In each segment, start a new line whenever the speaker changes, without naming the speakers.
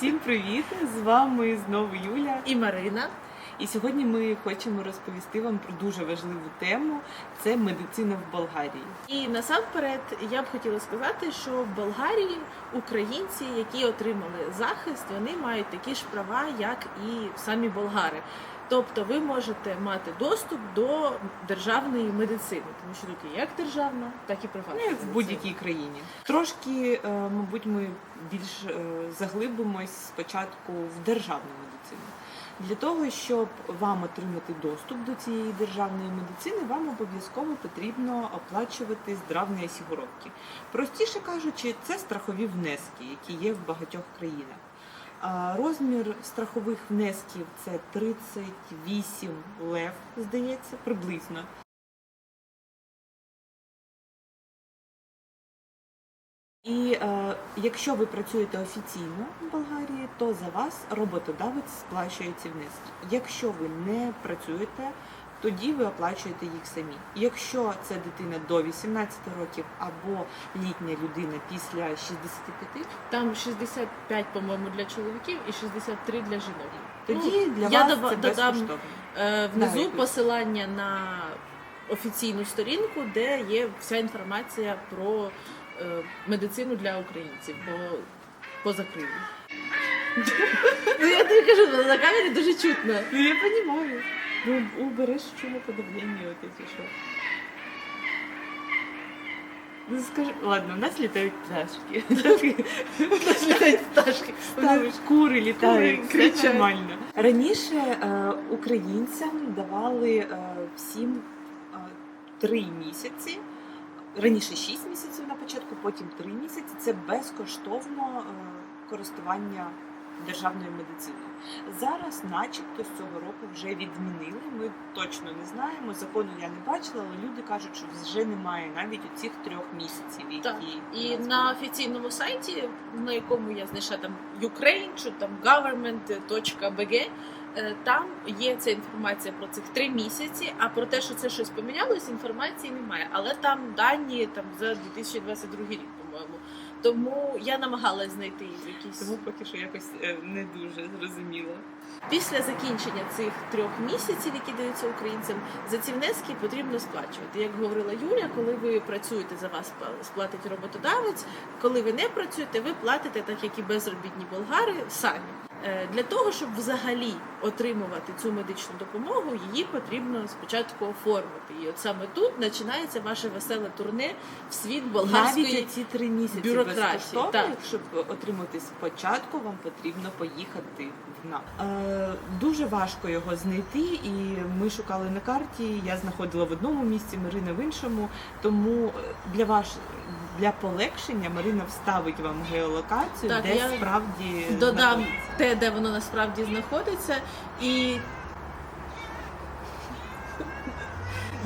Всім привіт! З вами знову Юля.
і Марина.
І сьогодні ми хочемо розповісти вам про дуже важливу тему це медицина в Болгарії.
І насамперед я б хотіла сказати, що в Болгарії українці, які отримали захист, вони мають такі ж права, як і самі болгари. Тобто ви можете мати доступ до державної медицини, тому що тут є як державна, так і приватна.
Ну, як в будь-якій країні. Трошки, е, мабуть, ми більш е, заглибимось спочатку в державну медицину. Для того, щоб вам отримати доступ до цієї державної медицини, вам обов'язково потрібно оплачувати здравні осігуровки. Простіше кажучи, це страхові внески, які є в багатьох країнах. Розмір страхових внесків це 38 лев, здається, приблизно. І е, якщо ви працюєте офіційно в Болгарії, то за вас роботодавець сплачує ці внески. Якщо ви не працюєте, тоді ви оплачуєте їх самі. Якщо це дитина до 18 років або літня людина після 65,
Там 65, по-моєму, для чоловіків і 63 для жінок.
тоді
Ну,
для
я
вас
доба-
це
додам
безкоштовно.
Е, внизу
якось.
посилання на офіційну сторінку, де є вся інформація про е, медицину для українців по, по закриву. Ну я тобі кажу, на камері дуже чутно.
Ну я розумію. Ну, убереш шумоподавлення, от эти що. Ну скажи, ладно, у нас літають пташки.
Теж літають пташки.
Ставиш, кури літають, все нормально. Раніше е, українцям давали е, всім е, три місяці. Раніше 6 місяців на початку, потім 3 місяці. Це безкоштовно е, користування державною медициною. Зараз, начебто, з цього року вже відмінили. Ми точно не знаємо. Закону я не бачила, але люди кажуть, що вже немає навіть у цих трьох місяців, які
Так. І на офіційному сайті, на якому я знайшла там Ukraine, чи там government.bg, е, там є ця інформація про цих три місяці. А про те, що це щось помінялось, інформації немає. Але там дані там за 2022 рік, по-моєму. Тому я намагалась знайти якісь
Тому поки що якось е, не дуже зрозуміло.
після закінчення цих трьох місяців, які даються українцям, за ці внески потрібно сплачувати. Як говорила Юля, коли ви працюєте за вас пла- сплатить роботодавець. Коли ви не працюєте, ви платите, так як і безробітні болгари, самі. Е, Для того, щоб взагалі отримувати цю медичну допомогу, її потрібно спочатку оформити. І от саме тут починається ваше веселе турне в світ болгарської
Навіть ці три місяці
бюрократії, так.
щоб отримати спочатку, вам потрібно поїхати в НАП. Е, дуже важко його знайти, і ми шукали на карті. Я знаходила в одному місці, Марина в іншому. Тому е, для ваш для полегшення Марина вставить вам геолокацію,
Так,
де
я
справді
додам
знаходиться.
те, де воно насправді знаходиться, і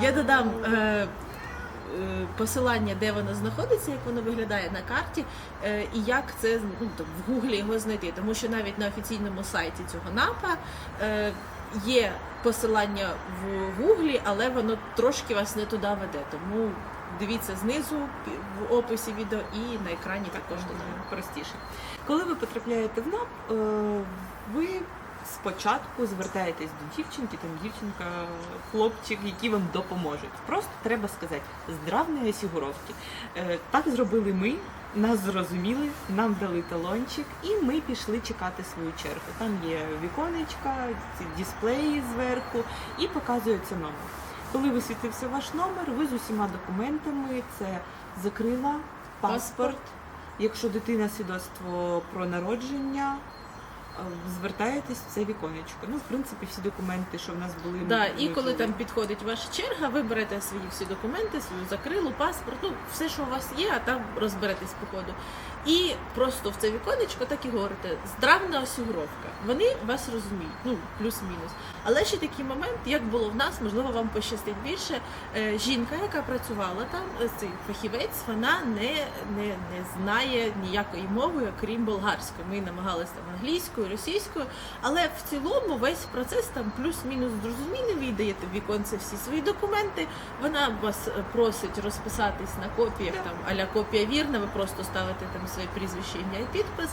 я додам е, е, посилання, де воно знаходиться, як воно виглядає на карті, е, і як це ну, там, в гуглі його знайти. Тому що навіть на офіційному сайті цього НАПа е, є посилання в гуглі, але воно трошки вас не туди веде. Тому дивіться знизу в описі відео і на екрані також додам.
простіше. Коли ви потрапляєте в НАП, е, ви спочатку звертаєтесь до дівчинки, там дівчинка, хлопчик, які вам допоможуть. Просто треба сказати здравної осігуровки. Е, Так зробили ми. Нас зрозуміли, нам дали талончик, і ми пішли чекати свою чергу. Там є віконечка, дисплеї зверху, і показується номер. Коли висвітився ваш номер, ви з усіма документами це закрила, паспорт. Якщо дитина свідоцтво про народження, е, звертаєтесь в це віконечко. Ну, в принципі, всі документи, що в нас були.
Да, і коли там підходить ваша черга, ви берете свої всі документи, свою закрилу, паспорт, ну все, що у вас є, а там розберетесь по ходу. І просто в це віконечко так і говорите, здравна осігуровка. Вони вас розуміють, ну плюс-мінус. Але ще такий момент, як було в нас, можливо, вам пощастить більше. Е, жінка, яка працювала там, е, цей фахівець, вона не, не, не знає ніякої мови, окрім болгарської. Ми намагалися там англійською, російською, але в цілому весь процес там плюс-мінус зрозумілий. Ви даєте в віконце всі свої документи. Вона вас е, просить розписатись на копіях, там аля копія вірна, ви просто ставите там своє прізвище, ім'я і підпис.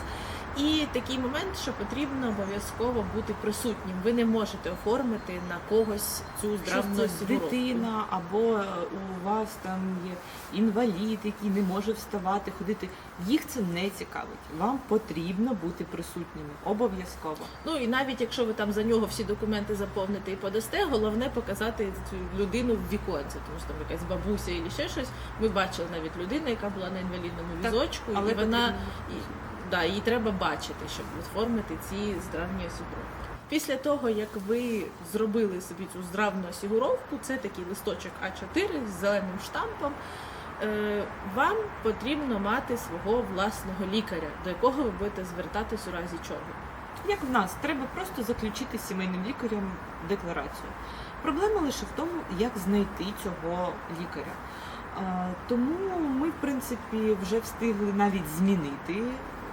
І такий момент, що потрібно обов'язково бути присутнім. Ви не можете оформити на когось цю здравну
це дитина, або е, у вас там є інвалід, який не може вставати, ходити. Їх це не цікавить. Вам потрібно бути присутніми. Обов'язково.
Ну і навіть якщо ви там за нього всі документи заповните і подасте, головне показати цю людину в віконці, тому що там якась бабуся і ще щось. Ми бачили навіть людину, яка була на інвалідному
Так, Але
і вона
потрібно-
да, її треба бачити, щоб оформити ці здравні осігуровки. Після того, як ви зробили собі цю здравну осігуровку, це такий листочок А4 з зеленим штампом. е, Вам потрібно мати свого власного лікаря, до якого ви будете звертатись у разі чого.
Як в нас, треба просто заключити з сімейним лікарем декларацію. Проблема лише в тому, як знайти цього лікаря. Тому ми, в принципі, вже встигли навіть змінити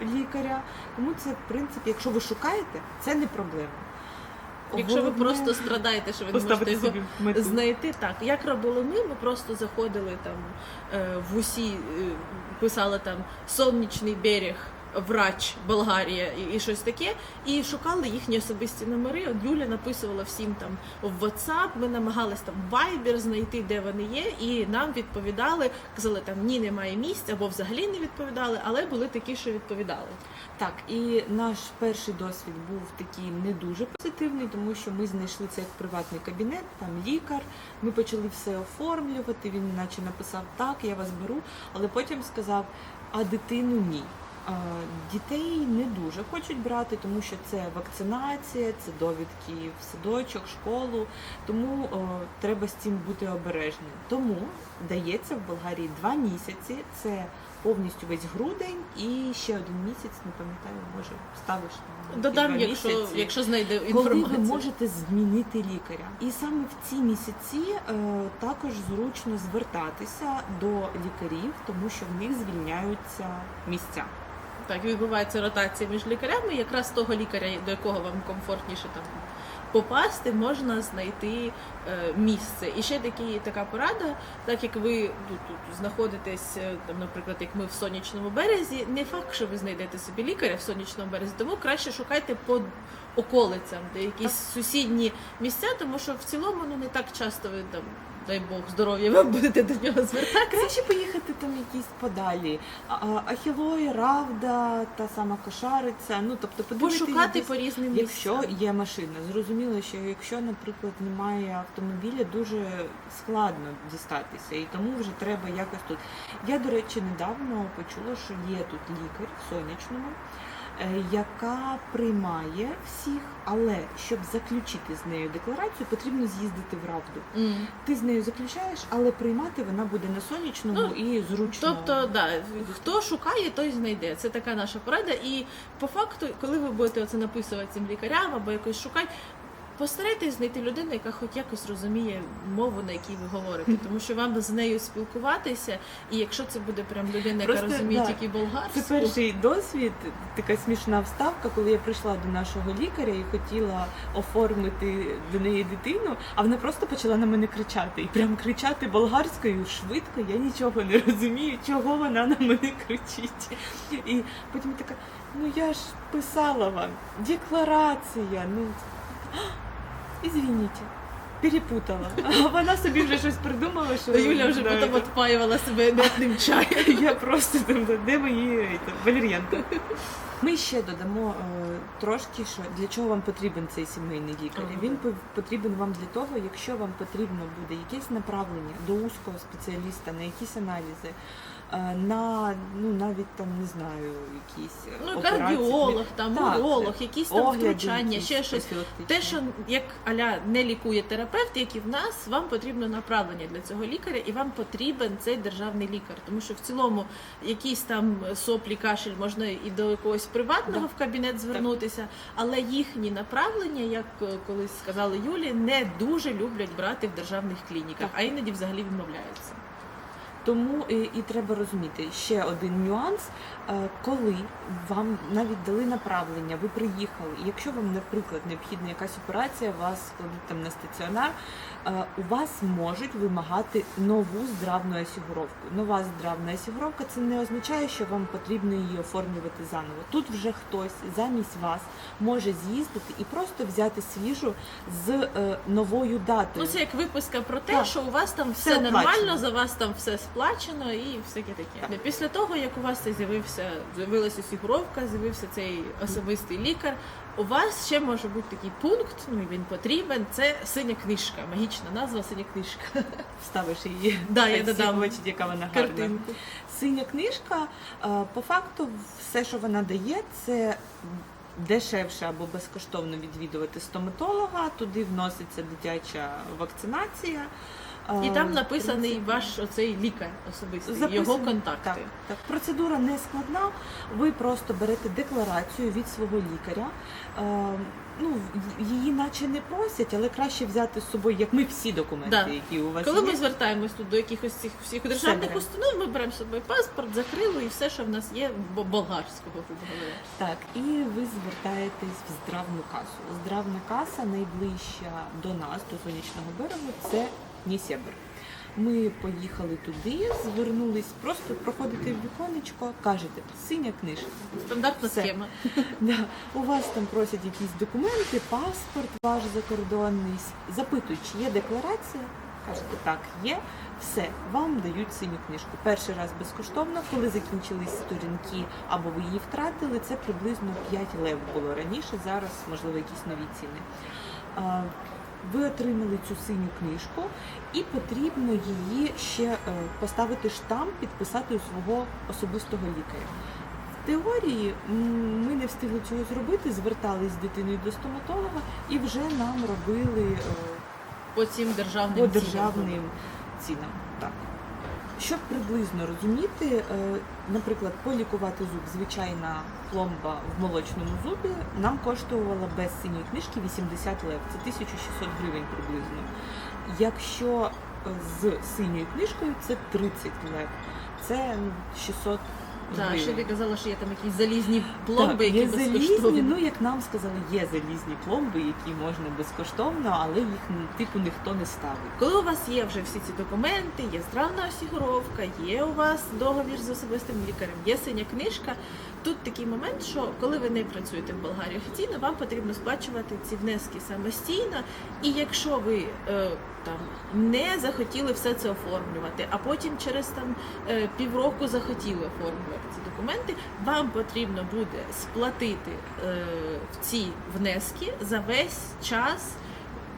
лікаря. Тому це, в принципі, якщо ви шукаєте, це не проблема.
Якщо ви просто страдаєте, що ви не можете його знайти так. Як робили ми? Ми просто заходили там е, в усі, е, писали там сонячний берег. Врач Болгарія і, і щось таке, і шукали їхні особисті номери. От Юля написувала всім там в WhatsApp, Ми намагались там Viber знайти, де вони є, і нам відповідали, казали там ні, немає місць, або взагалі не відповідали, але були такі, що відповідали.
Так, і наш перший досвід був такий не дуже позитивний, тому що ми знайшли це як приватний кабінет, там лікар. Ми почали все оформлювати. Він наче написав так, я вас беру, але потім сказав, а дитину ні. Дітей не дуже хочуть брати, тому що це вакцинація, це довідки в садочок, школу. Тому о, треба з цим бути обережним. Тому дається в Болгарії два місяці. Це повністю весь грудень і ще один місяць, не пам'ятаю, може ставиш там
Додам, якщо,
місяці.
якщо знайде
Коли ви можете змінити лікаря, і саме в ці місяці е, також зручно звертатися до лікарів, тому що в них звільняються місця.
Так, відбувається ротація між лікарями. Якраз того лікаря, до якого вам комфортніше там попасти, можна знайти е, місце. І ще такі, така порада, так як ви тут, тут знаходитесь, е, там, наприклад, як ми в сонячному березі, не факт, що ви знайдете собі лікаря в сонячному березі, тому краще шукайте по околицям, де якісь сусідні місця, тому що в цілому ну не так часто ви там. Дай Бог здоров'я, ви будете до нього звертатися.
Краще поїхати там якісь подалі. А- Ахілої, Равда, та сама кошариця. Ну тобто подивитись
Пошукати
десь,
по різним
Якщо
місцям.
є машина, зрозуміло, що якщо, наприклад, немає автомобіля, дуже складно дістатися, і тому вже треба якось тут. Я, до речі, недавно почула, що є тут лікар в сонячному, яка приймає всіх, але щоб заключити з нею декларацію, потрібно з'їздити в Равду.
Mm.
Ти з нею заключаєш, але приймати вона буде на сонячному
Ну,
і зручно.
Тобто, да, хто шукає, той знайде. Це така наша порада. І по факту, коли ви будете оце написувати цим лікарям або якось шукати, постарайтесь знайти людину, яка хоч якось розуміє мову, на якій ви говорите, тому що вам з нею спілкуватися, і якщо це буде прям людина, яка
Просто,
розуміє
да,
тільки болгарську,
Це перший досвід, така смішна вставка, коли я прийшла до нашого лікаря і хотіла оформити до неї дитину, а вона просто почала на мене кричати. І прям кричати болгарською швидко, я нічого не розумію, чого вона на мене кричить. І потім така, ну я ж писала вам, декларація. Ну Ізвініть. Перепутала. А вона собі вже щось придумала, що
Юля вже
да,
потім відпаювала себе м'ятним чаєм.
я просто там, де мої там. Ми ще додамо е, трошки, що для чого вам потрібен цей сімейний лікар.
Ага.
Він по- потрібен вам для того, якщо вам потрібно буде якесь направлення до узкого спеціаліста на якісь аналізи, на ну навіть там не знаю, якісь е,
Ну,
операції.
кардіолог, там,
Так,
уролог, якісь там
огляди
втручання,
якісь
ще щось. Те, що як аля не лікує терапевт, як і в нас, вам потрібно направлення для цього лікаря, і вам потрібен цей державний лікар. Тому що в цілому якісь там соплі, кашель можна і до якогось приватного
Да.
в кабінет звернутися, але їхні направлення, як е, колись сказали Юлі, не дуже люблять брати в державних клініках,
Так.
а іноді взагалі відмовляються.
Тому і, і треба розуміти ще один нюанс. Е, Коли вам навіть дали направлення, ви приїхали, якщо вам, наприклад, необхідна якась операція, вас кладуть там на стаціонар, у вас можуть вимагати нову здравну осігуровку. Нова здравна осігуровка це не означає, що вам потрібно її оформлювати заново. Тут вже хтось замість вас може з'їздити і просто взяти свіжу з е, новою датою.
Ну це як виписка про те,
Так.
що у вас там
Все
все, нормально,
оплачено.
за вас там все сплачено і всяке таке.
Так.
Після того, як у вас це з'явився, з'явилася осігуровка, з'явився цей особистий лікар. У вас ще може бути такий пункт, ну і він потрібен. Це синя книжка, магічна назва синя книжка.
Вставиш її.
Да, я додам
бачать, яка вона гарна. Синя книжка, е, по факту, все, що вона дає, це дешевше або безкоштовно відвідувати стоматолога. Туди вноситься дитяча вакцинація.
І там написаний ваш оцей лікар особистий,
записані-
його контакти.
Так, так. Процедура не складна. Ви просто берете декларацію від свого лікаря. Е, ну, її наче не просять, але краще взяти з собою, як ми всі документи,
Да.
які у вас
Коли
є.
ми звертаємось тут до якихось цих всіх державних установ, ми беремо з собою паспорт, закрило і все, що в нас є, бо- болгарського, говоря.
Так, і ви звертаєтесь в здравну касу. Здравна каса найближча до нас, до сонячного берегу, це Нісєбр. Ми поїхали туди, звернулись, просто проходите в віконечко, кажете, синя книжка.
Стандартна
Все.
схема.
Да. У вас там просять якісь документи, паспорт ваш закордонний, запитують, чи є декларація. Кажете, так, є. Все, вам дають синю книжку. Перший раз безкоштовно, коли закінчились сторінки або ви її втратили, це приблизно 5 лев було раніше, зараз, можливо, якісь нові ціни. Ви отримали цю синю книжку, і потрібно її ще е, поставити штамп, підписати у свого особистого лікаря. В теорії ми не встигли цього зробити, звертались з дитиною до стоматолога і вже нам робили е,
По цим державним
по
цінам.
державним цінам. Так. Щоб приблизно розуміти, е, наприклад, полікувати зуб, звичайна пломба в молочному зубі нам коштувала без синьої книжки 80 лев. Це 1600 гривень приблизно. Якщо е, з синьою книжкою це 30 лев. Це ну, 600
Так, ще ти казала, що є там якісь залізні пломби,
Так,
які
є залізні, ну як нам сказали, є залізні пломби, які можна безкоштовно, але їх типу ніхто не ставить.
Коли у вас є вже всі ці документи, є здравна осігуровка, є у вас договір з особистим лікарем, є синя книжка. Тут такий момент, що коли ви не працюєте в Болгарії офіційно, вам потрібно сплачувати ці внески самостійно. І якщо ви е, там не захотіли все це оформлювати, а потім через там е, півроку захотіли оформлювати ці документи, вам потрібно буде сплатити е, ці внески за весь час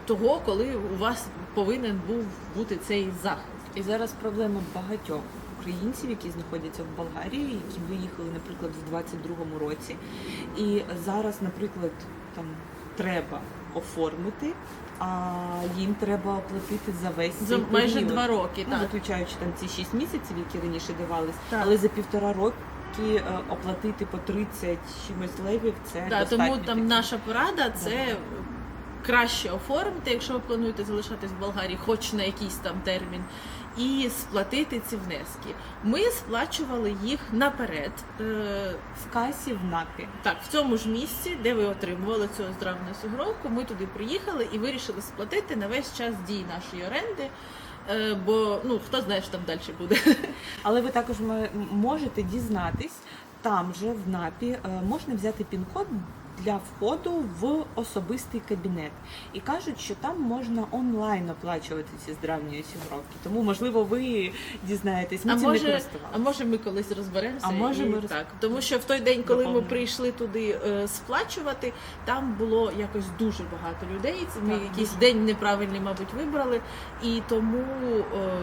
того, коли у вас повинен був бути цей захист.
І зараз проблема багатьох українців, які знаходяться в Болгарії, які виїхали, наприклад, в 22-му році. І зараз, наприклад, там треба оформити, а їм треба оплатити за весь
За
цей
майже
період.
два роки,
Ну,
так.
виключаючи там ці 6 місяців, які раніше давались,
Так.
але за півтора роки е, оплатити по 30 чимось левів це
Да,
достатньо
тому там наша порада це краще оформити, якщо ви плануєте залишатись в Болгарії, хоч на якийсь там термін, і сплатити ці внески. Ми сплачували їх наперед. Е,
в касі в НАПі.
Так, в цьому ж місці, де ви отримували цю здравну осигуровку, ми туди приїхали і вирішили сплатити на весь час дії нашої оренди. Е, Бо ну хто знає, що там далі буде.
Але ви також можете дізнатись, там же в НАПі е, можна взяти пін-код для входу в особистий кабінет. І кажуть, що там можна онлайн оплачувати ці здравні осігуровки. Тому, можливо, ви дізнаєтесь. Ми
А
цим не
може,
користувалися.
а може ми колись розберемося?
А може
і
ми
так. Тому що в той день, коли ми прийшли туди е, сплачувати, там було якось дуже багато людей. Це ми
Так,
якийсь
дуже.
день неправильний, мабуть, вибрали, і тому е,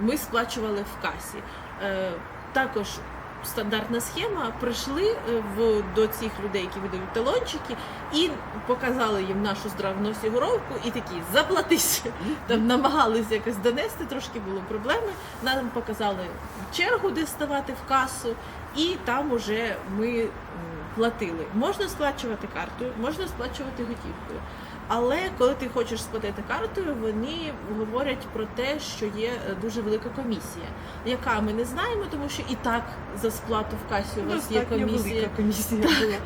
ми сплачували в касі. Е, також стандартна схема. Прийшли е, в до цих людей, які видають талончики, і показали їм нашу здравну осігуровку, і такі заплатись. Там намагалися якось донести, трошки було проблеми. Нам показали чергу, де ставати в касу, і там уже ми платили. Можна сплачувати картою, можна сплачувати готівкою. Але коли ти хочеш сплатити картою, вони говорять про те, що є е, дуже велика комісія, яка ми не знаємо, тому що і так за сплату в касі у вас є комісія.
велика комісія була.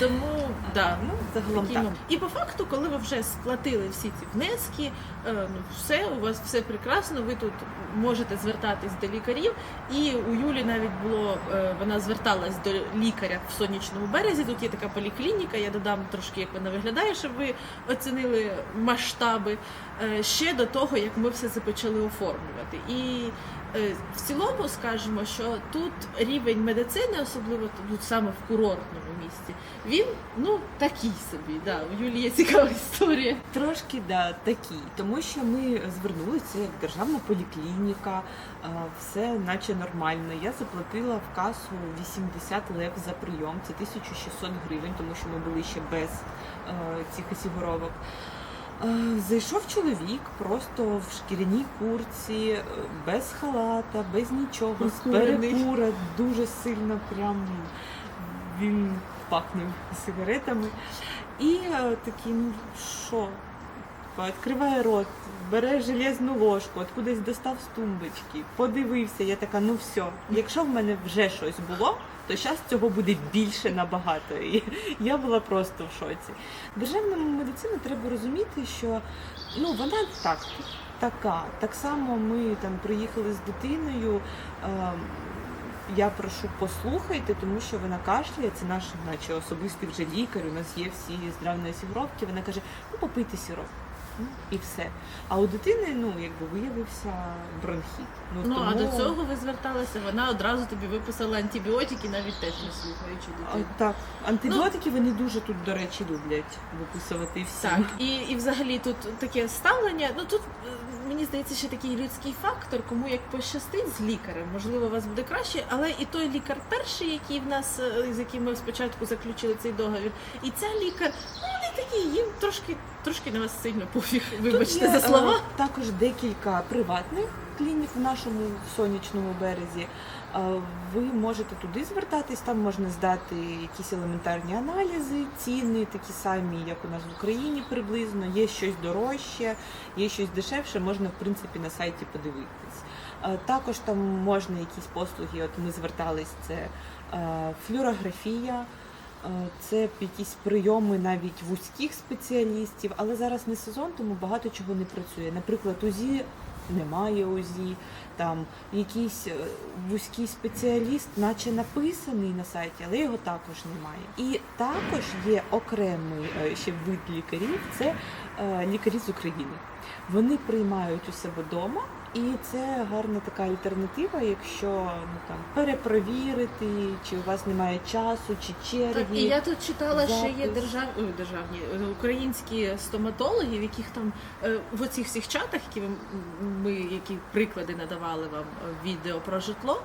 Тому да,
Ну, загалом так.
І по факту, коли ви вже сплатили всі ці внески, е, ну все, у вас все прекрасно. Ви тут можете звертатись до лікарів. І у Юлі навіть було е, вона зверталась до лікаря в сонячному березі. Тут є така поліклініка. Я додам трошки, як вона виглядає, щоб ви оцінили масштаби е, ще до того, як ми все це почали оформлювати. І в цілому скажемо, що тут рівень медицини, особливо тут саме в курортному місці, він ну такий собі. Да. У Юлії є цікава історія.
Трошки да, такі, тому що ми звернулися як державна поліклініка, е, все наче нормально. Я заплатила в касу 80 лев за прийом, це 1600 гривень, тому що ми були ще без е, цих осігуровок. Е, Зайшов чоловік просто в шкіряній курці, е, без халата, без нічого, з перекура, дуже сильно прям він пахнув сигаретами. І е, такий, ну що? Типа, Відкриває рот, бере железну ложку, откудись достав з тумбочки, подивився. Я така, ну все, якщо в мене вже щось було, то зараз цього буде більше набагато. І я була просто в шоці. Державна медицина треба розуміти, що ну вона так, така. Так само ми там приїхали з дитиною. Е, я прошу послухайте, тому що вона кашляє, це наш, наче особистий вже лікар. У нас є всі здравні осігуровки. Вона каже, ну попийте сироп. Ну, і все. А у дитини, ну, якби виявився бронхіт. Ну,
Ну а до цього ви зверталися, вона одразу тобі виписала антибіотики, навіть теж не слухаючи
А,
дитину.
так, антибіотики вони дуже тут, до речі, люблять виписувати всі.
Так, і, і взагалі тут таке ставлення. Ну тут е, мені здається, ще такий людський фактор, кому як пощастить з лікарем. Можливо, у вас буде краще, але і той лікар перший, який в нас е, з яким ми спочатку заключили цей договір, і ця лікар, ну такі, їм трошки трошки на вас сильно пофіг. Вибачте
є,
за слова.
е, Також декілька приватних клінік в нашому сонячному березі. Е, Ви можете туди звертатись, там можна здати якісь елементарні аналізи, ціни такі самі, як у нас в Україні приблизно. Є щось дорожче, є щось дешевше, можна в принципі на сайті подивитись. Е, Також там можна якісь послуги, от ми звертались, це е, флюорографія. Е, Це якісь прийоми навіть вузьких спеціалістів, але зараз не сезон, тому багато чого не працює. Наприклад, УЗІ немає УЗІ, там якийсь е, вузький спеціаліст, наче написаний на сайті, але його також немає. І також є окремий е, ще вид лікарів це лікарі з України. Вони приймають у себе вдома. І це гарна така альтернатива, якщо ну там перепровірити, чи у вас немає часу, чи черги.
Так, і я тут читала, що є
запис.
держав... ой, державні е, українські стоматологи, в яких там е, в оцих всіх чатах, які ми які приклади надавали вам е, відео про житло.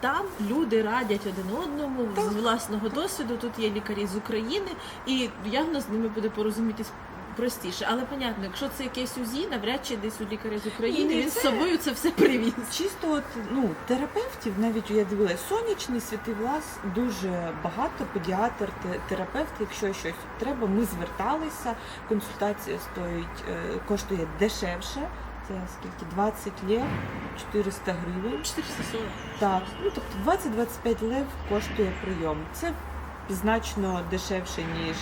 Там люди радять один одному з власного досвіду. Тут є лікарі з України, і явно з ними буде порозумітись. Простіше, але понятно, якщо це якесь УЗІ, навряд чи десь у лікаря з України
Ні,
він з собою це все привіз.
Чисто от, ну, терапевтів, навіть я дивилася, сонячний святий влас дуже багато, педіатр, терапевт, якщо щось треба, ми зверталися. Консультація стоїть, е, коштує дешевше. Це скільки? 20 лев, 400 гривень.
440.
Так, ну тобто 20-25 лев коштує прийом. Це значно дешевше, ніж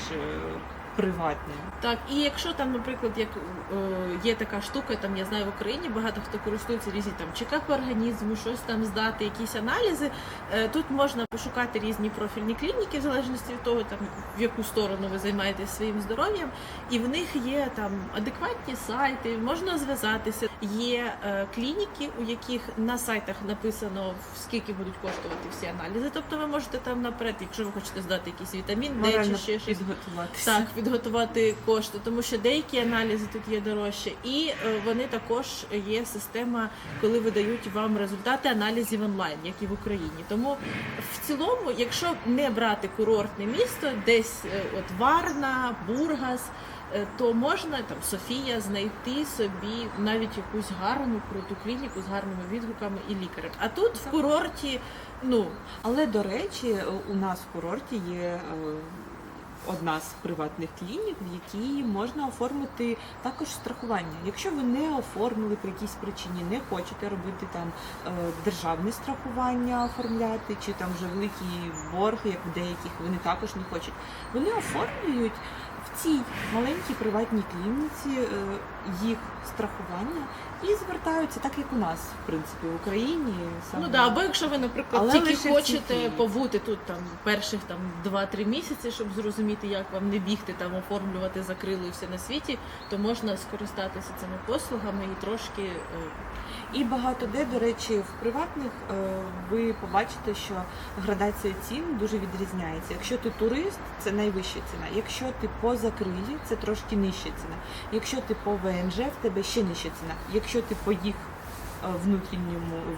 приватний.
Так, і якщо там, наприклад, як е, є така штука, там я знаю в Україні багато хто користується різні там чекапи організму, щось там здати, якісь аналізи. Е, тут можна пошукати різні профільні клініки, в залежності від того, там в яку сторону ви займаєтесь своїм здоров'ям, і в них є там адекватні сайти, можна зв'язатися. Є е, клініки, у яких на сайтах написано скільки будуть коштувати всі аналізи. Тобто ви можете там наперед, якщо ви хочете здати якийсь вітамін, Д чи ще щось.
підготуватися.
Так, підготувати кошти, тому що деякі аналізи тут є дорожче, і е, вони також є система, коли видають вам результати аналізів онлайн, як і в Україні. Тому в цілому, якщо не брати курортне місто, десь е, от Варна, Бургас. е, То можна там Софія знайти собі навіть якусь гарну круту клініку з гарними відгуками і лікарем. А тут в курорті, ну
Але до речі, у нас в курорті є одна з приватних клінік, в якій можна оформити також страхування. Якщо ви не оформили по якійсь причині, не хочете робити там е, державне страхування, оформляти, чи там вже великий борг, як в деяких, вони також не хочуть. Вони оформлюють в цій маленькій приватній клініці е, їх страхування і звертаються так, як у нас, в принципі, в Україні. саме.
Ну да, або якщо ви, наприклад,
Але
тільки
лише
хочете
клініці.
побути тут там перших там 2-3 місяці, щоб зрозуміти, як вам не бігти там оформлювати закрило і все на світі, то можна скористатися цими послугами і трошки е,
І багато де, до речі, в приватних е, ви побачите, що градація цін дуже відрізняється. Якщо ти турист, це найвища ціна. Якщо ти по закрилі, це трошки нижча ціна. Якщо ти по ВНЖ, в тебе ще нижча ціна. Якщо ти по їх е,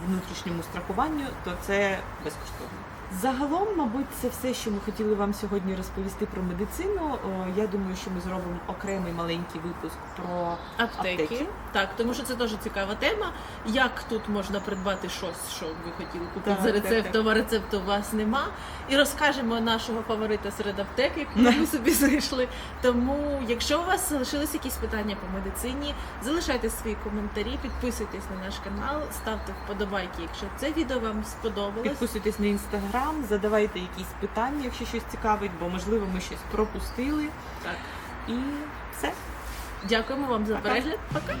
внутрішньому страхуванню, то це безкоштовно. Загалом, мабуть, це все, що ми хотіли вам сьогодні розповісти про медицину. Я думаю, що ми зробимо окремий маленький випуск про
аптеки.
Аптеки.
Так, тому що це дуже цікава тема. Як тут можна придбати щось, що ви хотіли купити
Так,
за рецептом, а рецепту у вас нема. І розкажемо нашого фаворита серед аптек, яку ми собі знайшли. Тому, якщо у вас залишились якісь питання по медицині, залишайте свої коментарі, підписуйтесь на наш канал, ставте вподобайки, якщо це відео вам сподобалось.
Підписуйтесь на інстаграм, задавайте якісь питання, якщо щось цікавить, бо можливо ми щось пропустили.
Так,
І все.
дякуємо вам за
Пока.
перегляд. Пока.